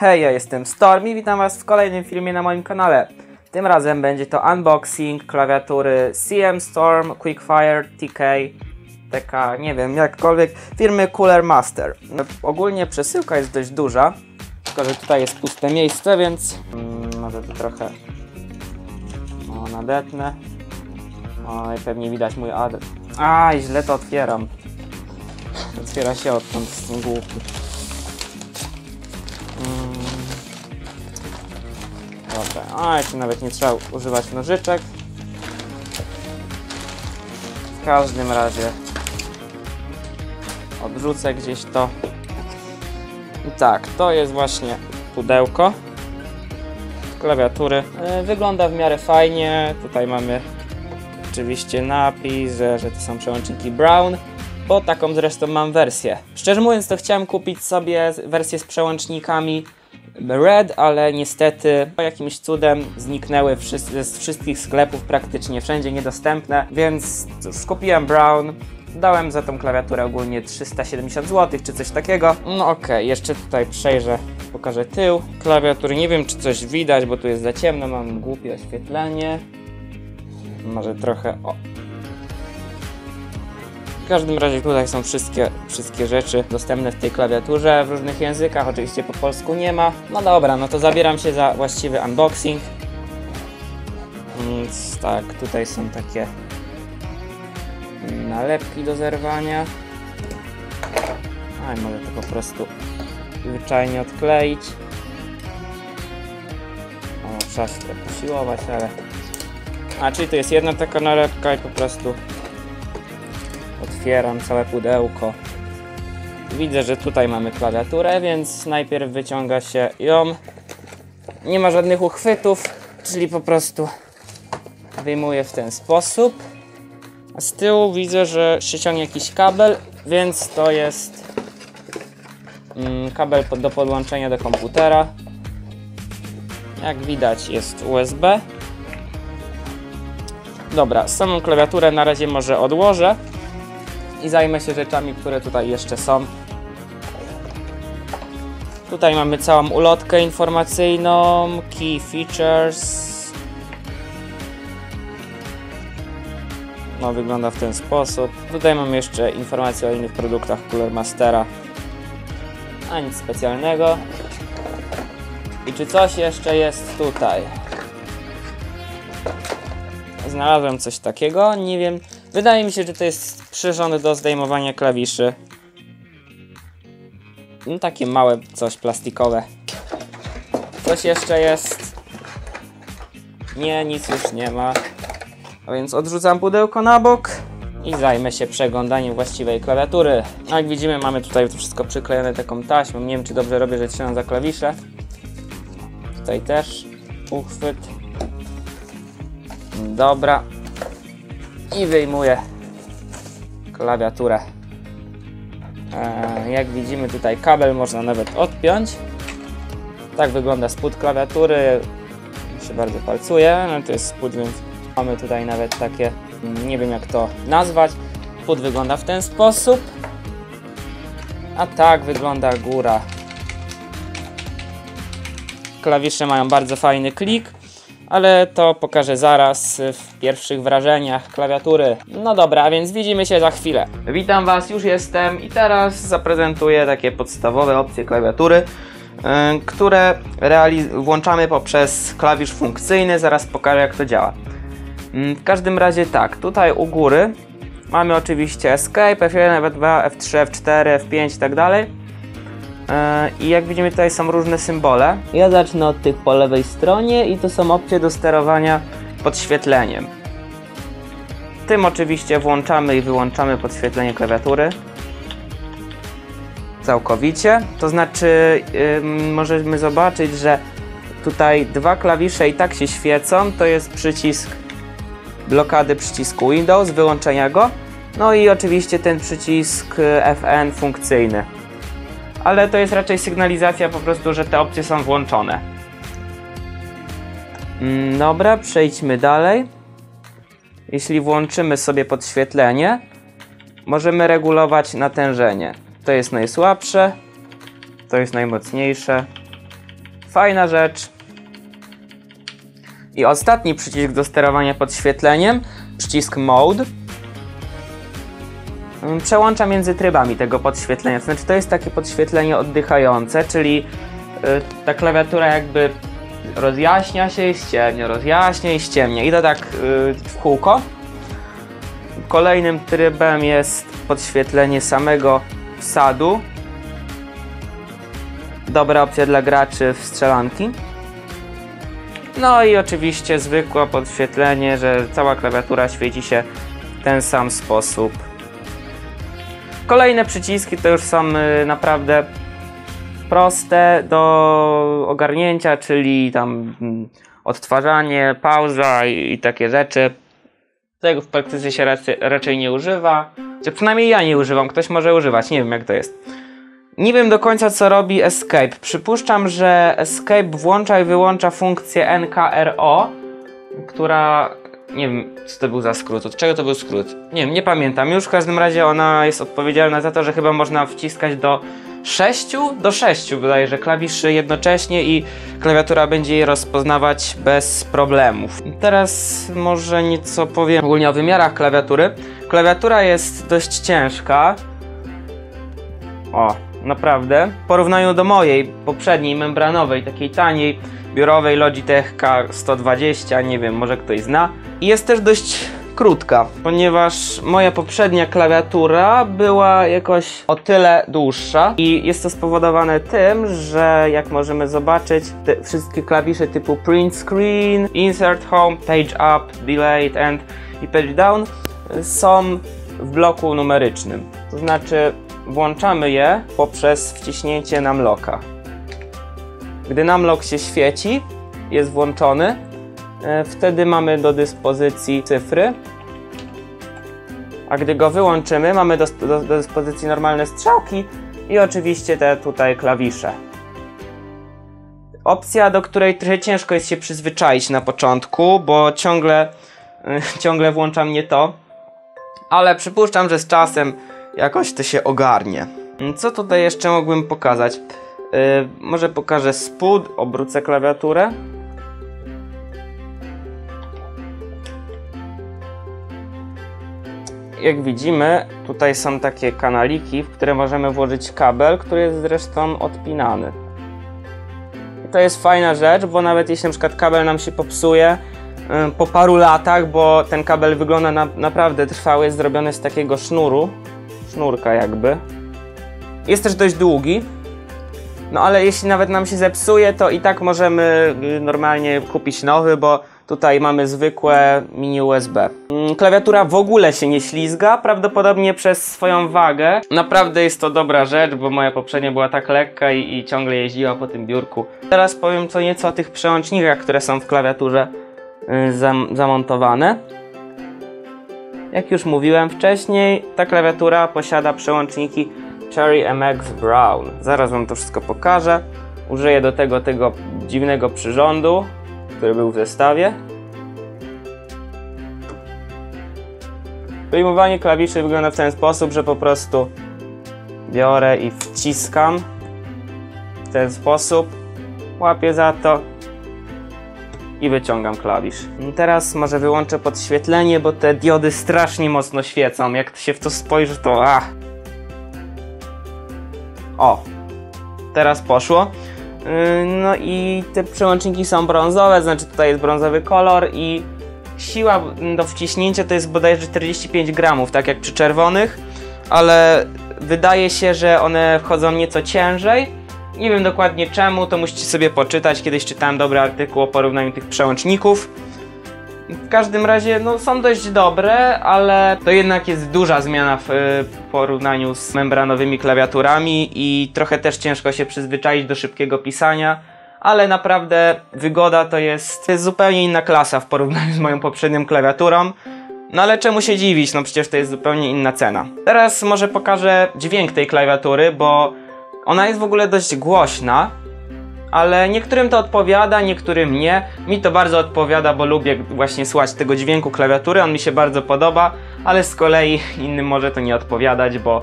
Hej, ja jestem Storm i witam Was w kolejnym filmie na moim kanale. Tym razem będzie to unboxing klawiatury CM Storm Quickfire TK TK, nie wiem, jakkolwiek, firmy Cooler Master. Ogólnie przesyłka jest dość duża, tylko że tutaj jest puste miejsce, więc mm, może tu trochę o, nadetnę. O, i pewnie widać mój adres. A, źle to otwieram. Otwiera się odtąd, jestem głupi. A jeszcze nawet nie trzeba używać nożyczek. W każdym razie odrzucę gdzieś to. I tak, to jest właśnie pudełko klawiatury. E, Wygląda w miarę fajnie. Tutaj mamy oczywiście napis, że, że to są przełączniki Brown, bo taką zresztą mam wersję. Szczerze mówiąc, to chciałem kupić sobie wersję z przełącznikami Red, ale niestety jakimś cudem zniknęły wszyscy, z wszystkich sklepów, praktycznie wszędzie niedostępne, więc cóż, kupiłem Brown. Dałem za tą klawiaturę ogólnie 370 zł czy coś takiego. No okej, jeszcze tutaj przejrzę, pokażę tył klawiatury. Nie wiem czy coś widać, bo tu jest za ciemno, mam głupie oświetlenie. Może trochę o. W każdym razie tutaj są wszystkie, wszystkie rzeczy dostępne w tej klawiaturze w różnych językach, oczywiście po polsku nie ma. No dobra, no to zabieram się za właściwy unboxing. Więc tak, tutaj są takie nalepki do zerwania. A może to po prostu zwyczajnie odkleić. O, trzeba się posiłować, ale... A, czyli to jest jedna taka nalepka i po prostu otwieram całe pudełko. Widzę, że tutaj mamy klawiaturę, więc najpierw wyciąga się ją. Nie ma żadnych uchwytów, czyli po prostu wyjmuję w ten sposób. A z tyłu widzę, że się ciągnie jakiś kabel, więc to jest mm, kabel do podłączenia do komputera. Jak widać jest USB. Dobra, samą klawiaturę na razie może odłożę i zajmę się rzeczami, które tutaj jeszcze są. Tutaj mamy całą ulotkę informacyjną, key features. No, wygląda w ten sposób. Tutaj mam jeszcze informacje o innych produktach Cooler Mastera. A nic specjalnego. I czy coś jeszcze jest tutaj? Znalazłem coś takiego, nie wiem. Wydaje mi się, że to jest przyrząd do zdejmowania klawiszy. No takie małe coś plastikowe. Coś jeszcze jest. Nie, nic już nie ma. A więc odrzucam pudełko na bok i zajmę się przeglądaniem właściwej klawiatury. Jak widzimy mamy tutaj to wszystko przyklejone taką taśmą. Nie wiem czy dobrze robię, że trzymam za klawisze. Tutaj też uchwyt. Dobra. I wyjmuję klawiaturę. Eee, jak widzimy tutaj kabel można nawet odpiąć. Tak wygląda spód klawiatury. Się bardzo palcuje. No to jest spód, więc mamy tutaj nawet takie, nie wiem jak to nazwać. Spód wygląda w ten sposób. A tak wygląda góra. Klawisze mają bardzo fajny klik ale to pokażę zaraz w pierwszych wrażeniach klawiatury. No dobra, a więc widzimy się za chwilę. Witam Was, już jestem i teraz zaprezentuję takie podstawowe opcje klawiatury, yy, które włączamy poprzez klawisz funkcyjny, zaraz pokażę jak to działa. Yy, w każdym razie tak, tutaj u góry mamy oczywiście Escape, F1, F2, F3, F4, F5 i tak dalej. I jak widzimy tutaj są różne symbole. Ja zacznę od tych po lewej stronie i to są opcje do sterowania podświetleniem. Tym oczywiście włączamy i wyłączamy podświetlenie klawiatury. Całkowicie. To znaczy yy, możemy zobaczyć, że tutaj dwa klawisze i tak się świecą. To jest przycisk blokady przycisku Windows, wyłączenia go. No i oczywiście ten przycisk FN funkcyjny ale to jest raczej sygnalizacja po prostu, że te opcje są włączone. Mm, dobra, przejdźmy dalej. Jeśli włączymy sobie podświetlenie, możemy regulować natężenie. To jest najsłabsze, to jest najmocniejsze, Fajna rzecz. I ostatni przycisk do sterowania podświetleniem, przycisk Mode. Mm, Przełącza między trybami tego podświetlenia. Znaczy, to jest takie podświetlenie oddychające, czyli y, ta klawiatura jakby rozjaśnia się i ściemnia, rozjaśnia i ściemnia. I to tak y, w kółko. Kolejnym trybem jest podświetlenie samego wsadu. Dobra opcja dla graczy w strzelanki. No i oczywiście zwykłe podświetlenie, że cała klawiatura świeci się w ten sam sposób. Kolejne przyciski to już są y, naprawdę proste do ogarnięcia, czyli tam mm, odtwarzanie, pauza i, i takie rzeczy. Tego w praktyce się raczej, raczej nie używa. Czy przynajmniej ja nie używam, ktoś może używać, nie wiem jak to jest. Nie wiem do końca co robi Escape. Przypuszczam, że Escape włącza i wyłącza funkcję NKRO, która. Nie wiem, co to był za skrót. Od czego to był skrót? Nie wiem, nie pamiętam. Już w każdym razie ona jest odpowiedzialna za to, że chyba można wciskać do 6 do 6 wydaje, że klawiszy jednocześnie i klawiatura będzie je rozpoznawać bez problemów. Teraz może nieco powiem ogólnie o wymiarach klawiatury. Klawiatura jest dość ciężka. O, naprawdę. W porównaniu do mojej poprzedniej membranowej, takiej taniej, biurowej Logitech K120, nie wiem, może ktoś zna. I jest też dość krótka, ponieważ moja poprzednia klawiatura była jakoś o tyle dłuższa i jest to spowodowane tym, że jak możemy zobaczyć, te wszystkie klawisze typu print screen, insert home, page up, delete and i page down są w bloku numerycznym. To znaczy włączamy je poprzez wciśnięcie numlocka. Gdy numlock się świeci, jest włączony, e, wtedy mamy do dyspozycji cyfry. A gdy go wyłączymy, mamy do, do, do dyspozycji normalne strzałki i oczywiście te tutaj klawisze. Opcja, do której trochę ciężko jest się przyzwyczaić na początku, bo ciągle, ciągle włączam nie to. Ale przypuszczam, że z czasem jakoś to się ogarnie. Co tutaj jeszcze mógłbym pokazać? Yy, może pokażę spód, obrócę klawiaturę. Jak widzimy, tutaj są takie kanaliki, w które możemy włożyć kabel, który jest zresztą odpinany. I to jest fajna rzecz, bo nawet jeśli na przykład kabel nam się popsuje yy, po paru latach, bo ten kabel wygląda na, naprawdę trwały, jest zrobiony z takiego sznuru, sznurka jakby. Jest też dość długi. No ale jeśli nawet nam się zepsuje, to i tak możemy y, normalnie kupić nowy, bo tutaj mamy zwykłe mini USB. Mm, Klawiatura w ogóle się nie ślizga, prawdopodobnie przez swoją wagę. Naprawdę jest to dobra rzecz, bo moja poprzednia była tak lekka i, i ciągle jeździła po tym biurku. Teraz powiem co nieco o tych przełącznikach, które są w klawiaturze y, zam zamontowane. Jak już mówiłem wcześniej, ta klawiatura posiada przełączniki Cherry MX Brown. Zaraz Wam to wszystko pokażę. Użyję do tego tego dziwnego przyrządu, który był w zestawie. Wyjmowanie klawiszy wygląda w ten sposób, że po prostu biorę i wciskam w ten sposób, łapię za to i wyciągam klawisz. Teraz może wyłączę podświetlenie, bo te diody strasznie mocno świecą. Jak się w to spojrzy, to ach. O, teraz poszło. Yy, No i te przełączniki są brązowe, znaczy tutaj jest brązowy kolor i siła do wciśnięcia to jest bodajże 45 gramów, tak jak przy czerwonych, ale wydaje się, że one wchodzą nieco ciężej. Nie wiem dokładnie czemu, to musicie sobie poczytać. Kiedyś czytałem dobry artykuł o porównaniu tych przełączników. W każdym razie no, są dość dobre, ale to jednak jest duża zmiana w y, porównaniu z membranowymi klawiaturami i trochę też ciężko się przyzwyczaić do szybkiego pisania, ale naprawdę wygoda to jest, to jest zupełnie inna klasa w porównaniu z moją poprzednią klawiaturą. No ale czemu się dziwić, no przecież to jest zupełnie inna cena. Teraz może pokażę dźwięk tej klawiatury, bo ona jest w ogóle dość głośna, ale niektórym to odpowiada, niektórym nie. Mi to bardzo odpowiada, bo lubię właśnie słuchać tego dźwięku klawiatury, on mi się bardzo podoba, ale z kolei innym może to nie odpowiadać, bo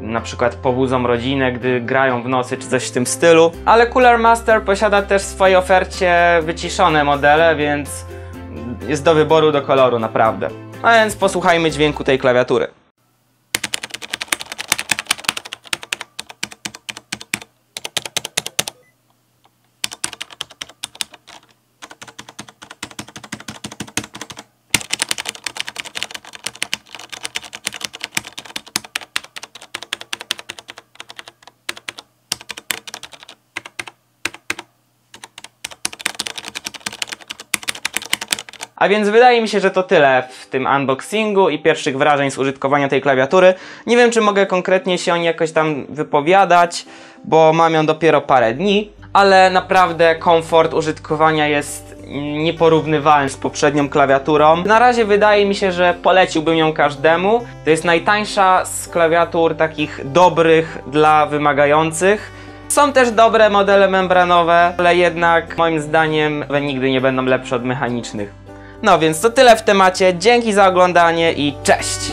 na przykład pobudzą rodzinę, gdy grają w nocy czy coś w tym stylu. Ale Cooler Master posiada też w swojej ofercie wyciszone modele, więc jest do wyboru, do koloru naprawdę. A więc posłuchajmy dźwięku tej klawiatury. A więc wydaje mi się, że to tyle w tym unboxingu i pierwszych wrażeń z użytkowania tej klawiatury. Nie wiem, czy mogę konkretnie się o niej jakoś tam wypowiadać, bo mam ją dopiero parę dni, ale naprawdę komfort użytkowania jest nieporównywalny z poprzednią klawiaturą. Na razie wydaje mi się, że poleciłbym ją każdemu. To jest najtańsza z klawiatur takich dobrych dla wymagających. Są też dobre modele membranowe, ale jednak moim zdaniem nigdy nie będą lepsze od mechanicznych. No więc to tyle w temacie. Dzięki za oglądanie i cześć!